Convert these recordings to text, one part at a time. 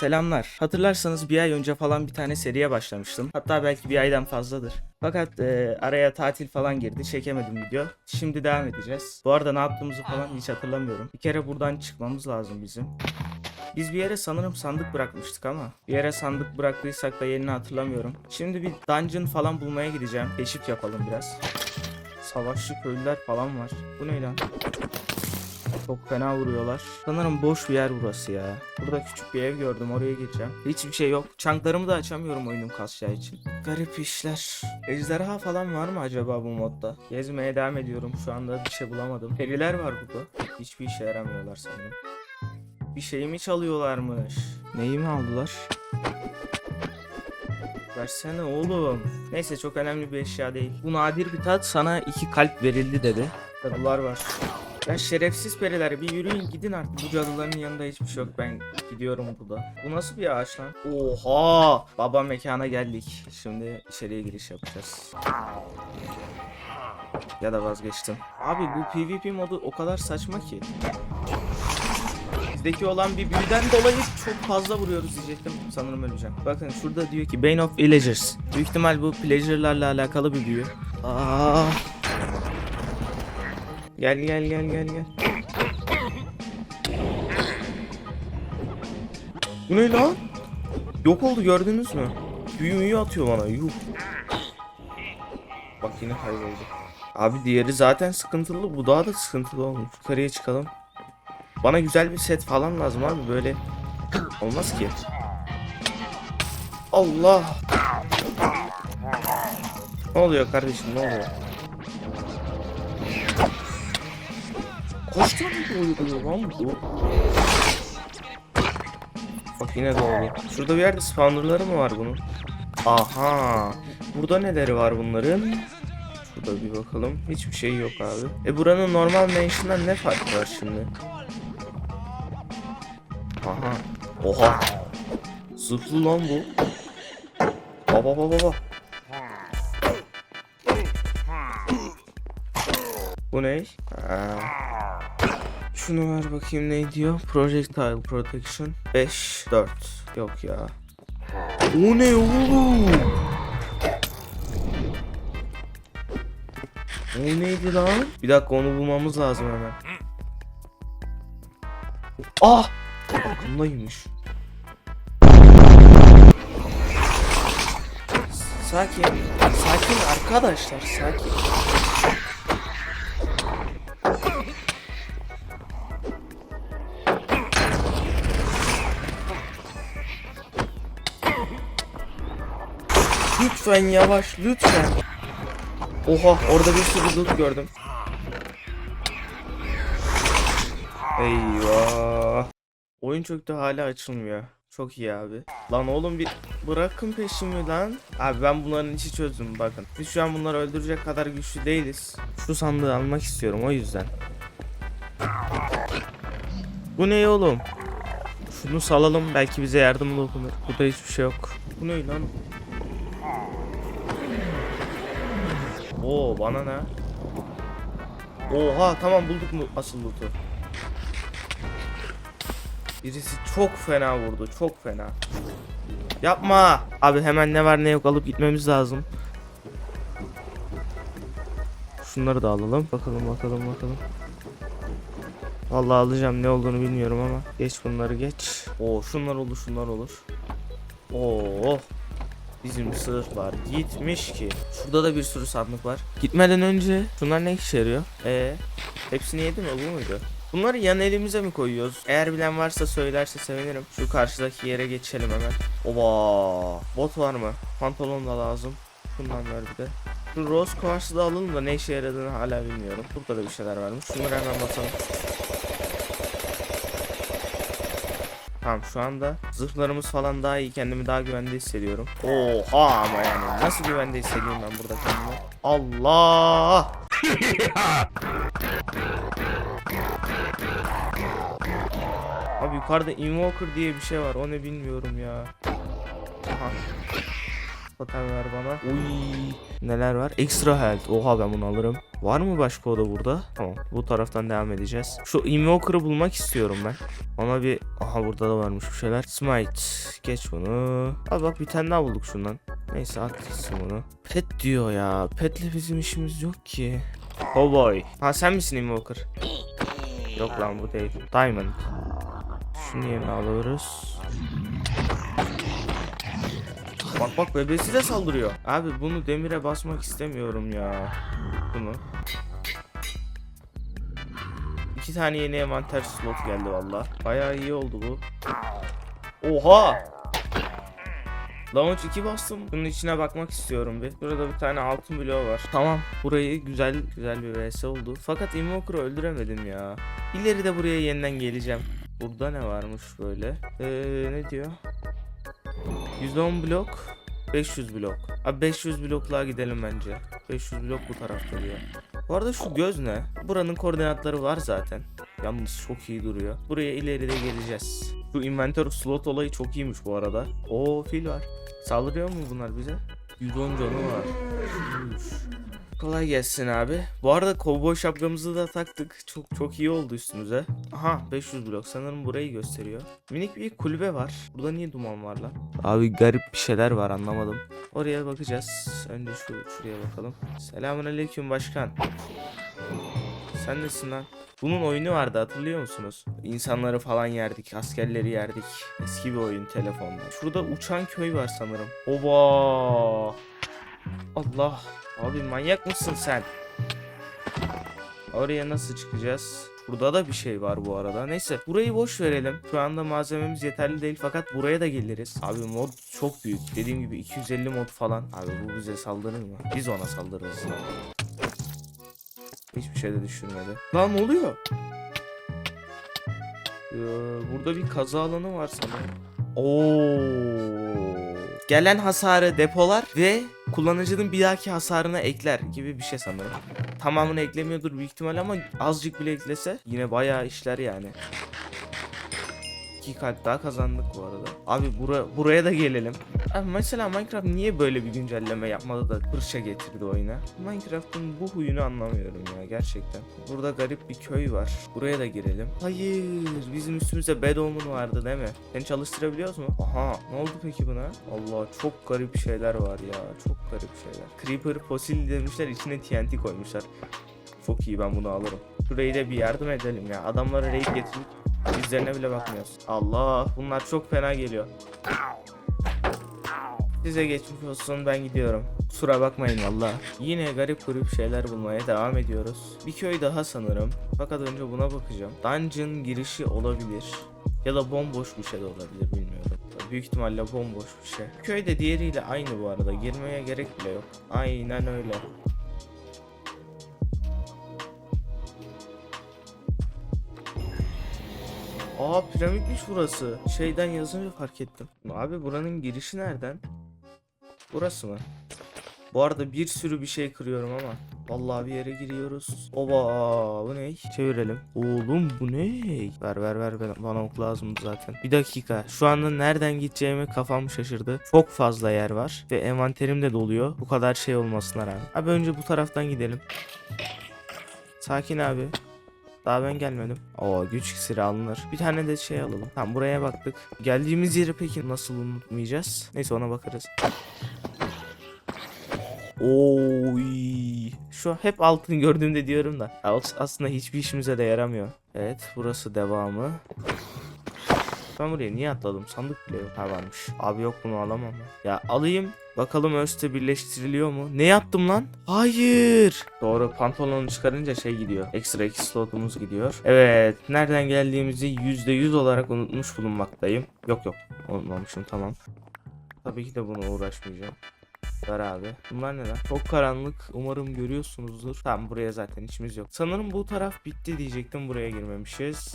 selamlar. Hatırlarsanız bir ay önce falan bir tane seriye başlamıştım. Hatta belki bir aydan fazladır. Fakat e, araya tatil falan girdi. Çekemedim video. Şimdi devam edeceğiz. Bu arada ne yaptığımızı falan hiç hatırlamıyorum. Bir kere buradan çıkmamız lazım bizim. Biz bir yere sanırım sandık bırakmıştık ama bir yere sandık bıraktıysak da yerini hatırlamıyorum. Şimdi bir dungeon falan bulmaya gideceğim. Keşif yapalım biraz. Savaşçı köylüler falan var. Bu ne lan? Çok fena vuruyorlar. Sanırım boş bir yer burası ya. Burada küçük bir ev gördüm oraya gireceğim. Hiçbir şey yok. Çanklarımı da açamıyorum oyunun kasacağı için. Garip işler. Ejderha falan var mı acaba bu modda? Gezmeye devam ediyorum. Şu anda bir şey bulamadım. Periler var burada. Hiçbir işe yaramıyorlar sanırım. Bir şeyimi çalıyorlarmış. Neyimi aldılar? Versene oğlum. Neyse çok önemli bir eşya değil. Bu nadir bir tat sana iki kalp verildi dedi. Cadılar var. Ya şerefsiz periler bir yürüyün gidin artık. Bu cadıların yanında hiçbir şey yok. Ben gidiyorum burada. Bu nasıl bir ağaç lan? Oha! Baba mekana geldik. Şimdi içeriye giriş yapacağız. Ya da vazgeçtim. Abi bu PvP modu o kadar saçma ki. Bizdeki olan bir büyüden dolayı çok fazla vuruyoruz diyecektim. Sanırım öleceğim. Bakın şurada diyor ki Bane of Villagers. Büyük ihtimal bu pleasure'larla alakalı bir büyü. Aa. Gel gel gel gel gel. Bu ne lan? Yok oldu gördünüz mü? Büyü müyü atıyor bana yuh. Bak yine kayboldu. Abi diğeri zaten sıkıntılı bu daha da sıkıntılı olmuş. Yukarıya çıkalım. Bana güzel bir set falan lazım abi böyle. Olmaz ki. Allah. Ne oluyor kardeşim ne oluyor? Kaç tane oluyor lan bu? Bak yine doğdu. Şurada bir yerde spawnerları mı var bunun? Aha. Burada neleri var bunların? Şurada bir bakalım. Hiçbir şey yok abi. E buranın normal mansion'dan ne farkı var şimdi? Aha. Oha. Zıplı lan bu. Baba baba baba. Bu ne? Ha. Şunu ver bakayım ne diyor? Projectile Protection 5 4. Yok ya. O ne oğlum? O neydi lan? Bir dakika onu bulmamız lazım hemen. Ah! Bundaymış. Sakin. Sakin arkadaşlar sakin. Lütfen yavaş lütfen. Oha orada bir sürü loot gördüm. Eyvah. Oyun çöktü hala açılmıyor. Çok iyi abi. Lan oğlum bir bırakın peşimi lan. Abi ben bunların içi çözdüm bakın. Biz şu an bunları öldürecek kadar güçlü değiliz. Şu sandığı almak istiyorum o yüzden. Bu ne oğlum? Şunu salalım belki bize yardım dokunur. Burada hiçbir şey yok. Bu ne lan? Oo bana ne? Oha tamam bulduk mu asıl loot'u. Birisi çok fena vurdu çok fena. Yapma. Abi hemen ne var ne yok alıp gitmemiz lazım. Şunları da alalım. Bakalım bakalım bakalım. Vallahi alacağım ne olduğunu bilmiyorum ama. Geç bunları geç. Oo şunlar olur şunlar olur. Oo Bizim sığırlar gitmiş ki. Şurada da bir sürü sandık var. Gitmeden önce şunlar ne işe yarıyor? Ee, hepsini yedi mi bu muydu? Bunları yan elimize mi koyuyoruz? Eğer bilen varsa söylerse sevinirim. Şu karşıdaki yere geçelim hemen. Oba! Bot var mı? Pantolon da lazım. Şundan ver bir de. Şu rose quartz'ı da alalım da ne işe yaradığını hala bilmiyorum. Burada da bir şeyler varmış. Şunları hemen basalım. Tamam şu anda zırhlarımız falan daha iyi kendimi daha güvende hissediyorum. Oha ama yani nasıl güvende hissediyorum ben burada kendimi. Allah! Abi yukarıda invoker diye bir şey var o ne bilmiyorum ya. Aha. Totem ver bana. Uy. Neler var? Extra health. Oha ben bunu alırım. Var mı başka oda burada? Tamam. Bu taraftan devam edeceğiz. Şu Invoker'ı bulmak istiyorum ben. Ama bir... Aha burada da varmış bir şeyler. Smite. Geç bunu. Al bak bir tane daha bulduk şundan. Neyse at gitsin bunu. Pet diyor ya. Petle bizim işimiz yok ki. Oh boy. Ha sen misin Invoker? Yok lan bu değil. Diamond. Şunu yerine alıyoruz. Bak bak bebesi de saldırıyor. Abi bunu demire basmak istemiyorum ya. Bunu. İki tane yeni envanter slot geldi valla. Bayağı iyi oldu bu. Oha! Launch 2 bastım. Bunun içine bakmak istiyorum bir. Burada bir tane altın bloğu var. Tamam. Burayı güzel güzel bir vs oldu. Fakat Invoker'ı öldüremedim ya. İleride buraya yeniden geleceğim. Burada ne varmış böyle? Ee, ne diyor? 110 blok. 500 blok. Abi 500 blokluğa gidelim bence. 500 blok bu tarafta diyor. Bu arada şu göz ne? Buranın koordinatları var zaten. Yalnız çok iyi duruyor. Buraya ileride geleceğiz. Şu inventör slot olayı çok iyiymiş bu arada. Oo fil var. Saldırıyor mu bunlar bize? 110 canı var. Kolay gelsin abi. Bu arada kovboy şapkamızı da taktık. Çok çok iyi oldu üstümüze. Aha 500 blok sanırım burayı gösteriyor. Minik bir kulübe var. Burada niye duman var lan? Abi garip bir şeyler var anlamadım. Oraya bakacağız. Önce şu şuraya bakalım. Selamünaleyküm başkan. Sen nesin lan? Bunun oyunu vardı hatırlıyor musunuz? İnsanları falan yerdik, askerleri yerdik. Eski bir oyun telefonda. Şurada uçan köy var sanırım. Oba! Allah! Abi manyak mısın sen? Oraya nasıl çıkacağız? Burada da bir şey var bu arada. Neyse burayı boş verelim. Şu anda malzememiz yeterli değil fakat buraya da geliriz. Abi mod çok büyük. Dediğim gibi 250 mod falan. Abi bu bize saldırır mı? Biz ona saldırırız. Hiçbir şey de düşürmedi. Lan ne oluyor? Ee, burada bir kaza alanı var sanırım. Oo. Gelen hasarı depolar ve kullanıcının bir dahaki hasarına ekler gibi bir şey sanırım. Tamamını eklemiyordur büyük ihtimal ama azıcık bile eklese yine bayağı işler yani. İki kalp daha kazandık bu arada. Abi bura, buraya da gelelim. Abi mesela Minecraft niye böyle bir güncelleme yapmadı da fırça getirdi oyuna? Minecraft'ın bu huyunu anlamıyorum ya gerçekten. Burada garip bir köy var. Buraya da girelim. Hayır bizim üstümüzde bed omen vardı değil mi? Seni çalıştırabiliyoruz mu? Aha ne oldu peki buna? Allah çok garip şeyler var ya. Çok garip şeyler. Creeper fosil demişler içine TNT koymuşlar. Çok iyi ben bunu alırım. Şurayı da bir yardım edelim ya. Adamlara raid getirdik. Yüzlerine bile bakmıyoruz. Allah bunlar çok fena geliyor. Size geçmiş olsun ben gidiyorum. Kusura bakmayın valla. Yine garip garip şeyler bulmaya devam ediyoruz. Bir köy daha sanırım. Fakat önce buna bakacağım. Dungeon girişi olabilir. Ya da bomboş bir şey de olabilir bilmiyorum. Büyük ihtimalle bomboş bir şey. Köy de diğeriyle aynı bu arada. Girmeye gerek bile yok. Aynen öyle. Aa piramitmiş burası. Şeyden yazınca fark ettim. Abi buranın girişi nereden? Burası mı? Bu arada bir sürü bir şey kırıyorum ama. Vallahi bir yere giriyoruz. Oba bu ne? Çevirelim. Oğlum bu ne? Ver ver ver bana ok lazımdı zaten. Bir dakika. Şu anda nereden gideceğimi kafam şaşırdı. Çok fazla yer var ve envanterim de doluyor. Bu kadar şey olmasına rağmen. Abi önce bu taraftan gidelim. Sakin abi. Daha ben gelmedim. Oo güç iksiri alınır. Bir tane de şey alalım. Tamam buraya baktık. Geldiğimiz yeri peki nasıl unutmayacağız? Neyse ona bakarız. Oy. Şu hep altın gördüğümde diyorum da. As- Aslında hiçbir işimize de yaramıyor. Evet burası devamı. Ben buraya niye atladım? Sandık bile yok. Ha varmış. Abi yok bunu alamam. Ya alayım. Bakalım Özte birleştiriliyor mu? Ne yaptım lan? Hayır. Doğru pantolonu çıkarınca şey gidiyor. Ekstra iki slotumuz gidiyor. Evet. Nereden geldiğimizi %100 olarak unutmuş bulunmaktayım. Yok yok. Unutmamışım tamam. Tabii ki de buna uğraşmayacağım. Ver abi. Bunlar ne? Çok karanlık. Umarım görüyorsunuzdur. Tamam buraya zaten içimiz yok. Sanırım bu taraf bitti diyecektim. Buraya girmemişiz.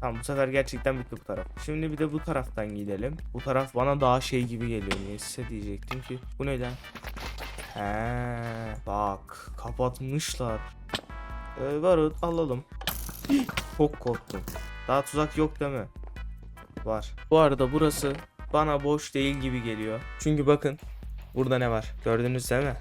Tamam bu sefer gerçekten bitti bu taraf. Şimdi bir de bu taraftan gidelim. Bu taraf bana daha şey gibi geliyor. Neyse diyecektim ki. Bu ne lan? He, bak kapatmışlar. Ee, barut alalım. Çok korktum. Daha tuzak yok değil mi? Var. Bu arada burası bana boş değil gibi geliyor. Çünkü bakın Burada ne var? Gördünüz değil mi?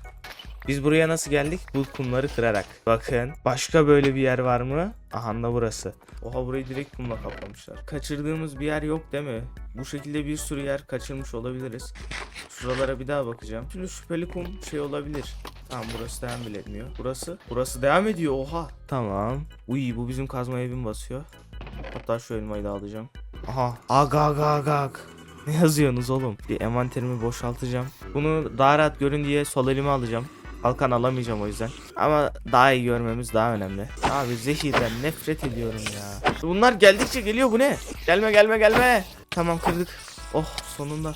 Biz buraya nasıl geldik? Bu kumları kırarak. Bakın. Başka böyle bir yer var mı? Aha da burası. Oha burayı direkt kumla kaplamışlar. Kaçırdığımız bir yer yok değil mi? Bu şekilde bir sürü yer kaçırmış olabiliriz. Şuralara bir daha bakacağım. Şimdi şüpheli kum şey olabilir. Tamam burası devam bile etmiyor. Burası? Burası devam ediyor oha. Tamam. Uy bu bizim kazma evim basıyor. Hatta şu elmayı da alacağım. Aha. Ag ag ag ag. Ne yazıyorsunuz oğlum? Bir envanterimi boşaltacağım. Bunu daha rahat görün diye sol elime alacağım. Kalkan alamayacağım o yüzden. Ama daha iyi görmemiz daha önemli. Abi zehirden nefret ediyorum ya. Bunlar geldikçe geliyor bu ne? Gelme gelme gelme. Tamam kırdık. Oh sonunda.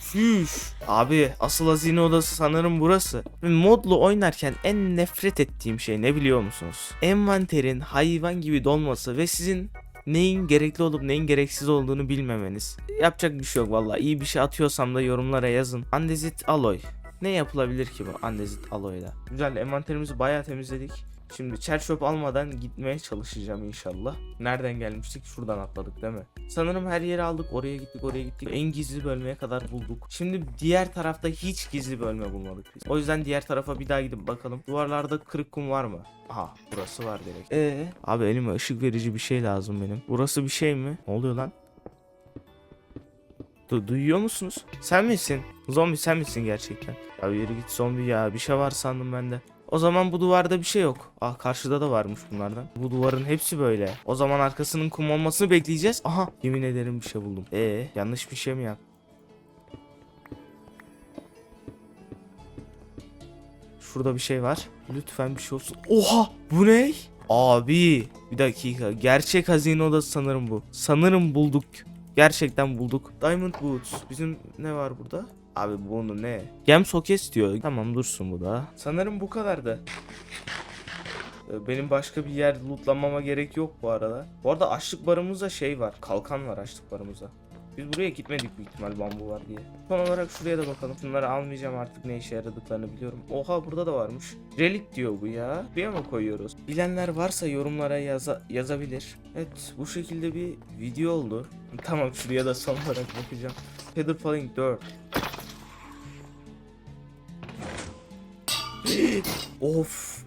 Füş. Abi asıl hazine odası sanırım burası. Modlu oynarken en nefret ettiğim şey ne biliyor musunuz? Envanterin hayvan gibi dolması ve sizin neyin gerekli olup neyin gereksiz olduğunu bilmemeniz. Yapacak bir şey yok valla. İyi bir şey atıyorsam da yorumlara yazın. Andezit alloy. Ne yapılabilir ki bu andezit alloyla? Güzel envanterimizi bayağı temizledik. Şimdi çer çöp almadan gitmeye çalışacağım inşallah. Nereden gelmiştik? Şuradan atladık değil mi? Sanırım her yeri aldık. Oraya gittik, oraya gittik. En gizli bölmeye kadar bulduk. Şimdi diğer tarafta hiç gizli bölme bulmadık biz. O yüzden diğer tarafa bir daha gidip bakalım. Duvarlarda kırık kum var mı? Aha burası var direkt. Ee, abi elime ışık verici bir şey lazım benim. Burası bir şey mi? Ne oluyor lan? Du- duyuyor musunuz? Sen misin? Zombi sen misin gerçekten? Ya yürü git zombi ya. Bir şey var sandım ben de. O zaman bu duvarda bir şey yok. Ah karşıda da varmış bunlardan. Bu duvarın hepsi böyle. O zaman arkasının kum olmasını bekleyeceğiz. Aha yemin ederim bir şey buldum. Ee yanlış bir şey mi yap? Şurada bir şey var. Lütfen bir şey olsun. Oha bu ne? Abi bir dakika. Gerçek hazine odası sanırım bu. Sanırım bulduk. Gerçekten bulduk. Diamond Boots. Bizim ne var burada? Abi bunu ne? Gem soket diyor. Tamam dursun bu da. Sanırım bu kadardı. Ee, Benim başka bir yer lootlamama gerek yok bu arada. Bu arada açlık barımızda şey var. Kalkan var açlık barımızda. Biz buraya gitmedik büyük ihtimal bambu var diye. Son olarak şuraya da bakalım. Bunları almayacağım artık ne işe yaradıklarını biliyorum. Oha burada da varmış. Relik diyor bu ya. Buraya mı koyuyoruz? Bilenler varsa yorumlara yaza yazabilir. Evet bu şekilde bir video oldu. Tamam şuraya da son olarak bakacağım. Feather Falling 4. of.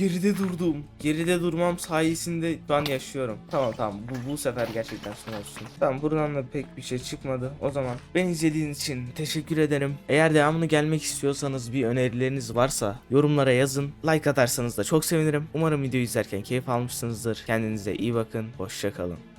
Geride durdum. Geride durmam sayesinde an yaşıyorum. Tamam tamam bu, bu sefer gerçekten son olsun. Tamam buradan da pek bir şey çıkmadı. O zaman ben izlediğiniz için teşekkür ederim. Eğer devamını gelmek istiyorsanız bir önerileriniz varsa yorumlara yazın. Like atarsanız da çok sevinirim. Umarım videoyu izlerken keyif almışsınızdır. Kendinize iyi bakın. Hoşçakalın.